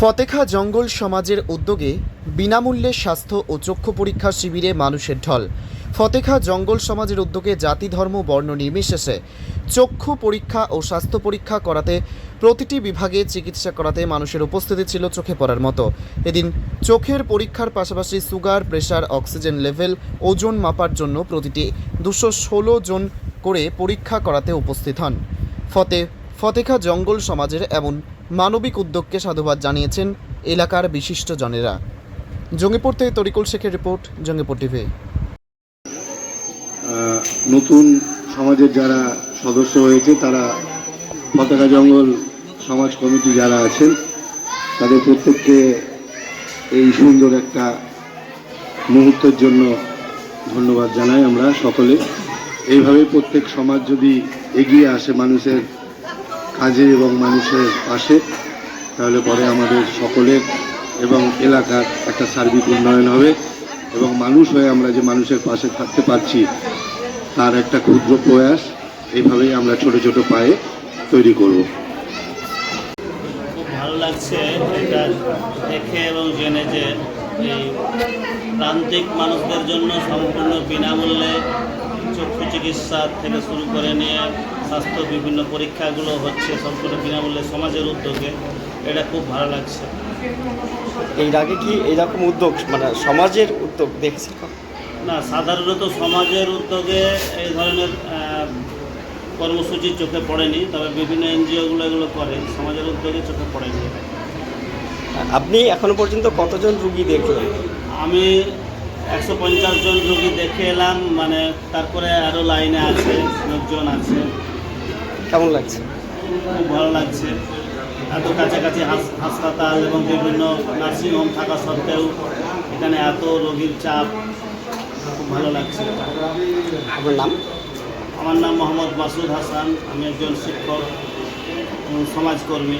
ফতেখা জঙ্গল সমাজের উদ্যোগে বিনামূল্যে স্বাস্থ্য ও চক্ষু পরীক্ষা শিবিরে মানুষের ঢল। ফতেখা জঙ্গল সমাজের উদ্যোগে জাতি, ধর্ম, বর্ণ নির্বিশেষে চক্ষু পরীক্ষা ও স্বাস্থ্য পরীক্ষা করাতে প্রতিটি বিভাগে চিকিৎসা করাতে মানুষের উপস্থিতি ছিল চোখে পড়ার মতো। এদিন চোখের পরীক্ষার পাশাপাশি সুগার, প্রেশার, অক্সিজেন লেভেল, ওজন মাপার জন্য প্রতিটি দুশো ষোলো জন করে পরীক্ষা করাতে উপস্থিত হন। ফতে, ফতেখা জঙ্গল সমাজের এমন মানবিক উদ্যোগকে সাধুবাদ জানিয়েছেন এলাকার বিশিষ্ট জনেরা। জঙ্গিপুর থেকে তরিকুল শেখের রিপোর্ট, জঙ্গিপুর টিভি। নতুন সমাজের যারা সদস্য হয়েছে, তারা পতাকা জঙ্গল সমাজ কমিটি যারা আছেন, তাদের প্রত্যেককে এই সুন্দর একটা মুহূর্তের জন্য ধন্যবাদ জানাই আমরা সকলে। এইভাবে প্রত্যেক সমাজ যদি এগিয়ে আসে, মানুষের কাজে এবং মানুষের পাশে, তাহলে পরে আমাদের সকলের এবং এলাকার একটা সার্বিক উন্নয়ন হবে এবং মানুষ হয়ে আমরা যে মানুষের পাশে থাকতে পারছি, তার একটা ক্ষুদ্র প্রয়াস এইভাবেই আমরা ছোট ছোট পায়ে তৈরি করব। ভালো লাগছে এটা দেখে এবং জেনে যে এই প্রান্তিক মানুষদের জন্য সম্পূর্ণ বিনামূল্যে চক্ষু চিকিৎসা থেকে শুরু করে নিয়ে স্বাস্থ্য বিভিন্ন পরীক্ষাগুলো হচ্ছে সম্পূর্ণ বিনামূল্যে সমাজের উদ্যোগে। এটা খুব ভালো লাগছে। এর আগে কি এরকম উদ্যোগ মানে সমাজের উদ্যোগ কখনো? না সাধারণত সমাজের উদ্যোগে এই ধরনের কর্মসূচি চোখে পড়েনি তবে বিভিন্ন এনজিওগুলো এগুলো করে সমাজের উদ্যোগে চোখে পড়েনি। আপনি এখনও পর্যন্ত কতজন রুগী দেখলেন? আমি একশো পঞ্চাশ জন রোগী দেখে এলাম মানে তারপরে আরও লাইনে আছে লোকজন আছে। কেমন লাগছে? খুব ভালো লাগছে। এত কাছাকাছি হাস- হাসপাতাল এবং বিভিন্ন নার্সিংহোম থাকা সত্ত্বেও এখানে এত রোগীর চাপ খুব ভালো লাগছে। আপনার নাম? আমার নাম মোহাম্মদ মাসুদ হাসান আমি একজন শিক্ষক সমাজকর্মী।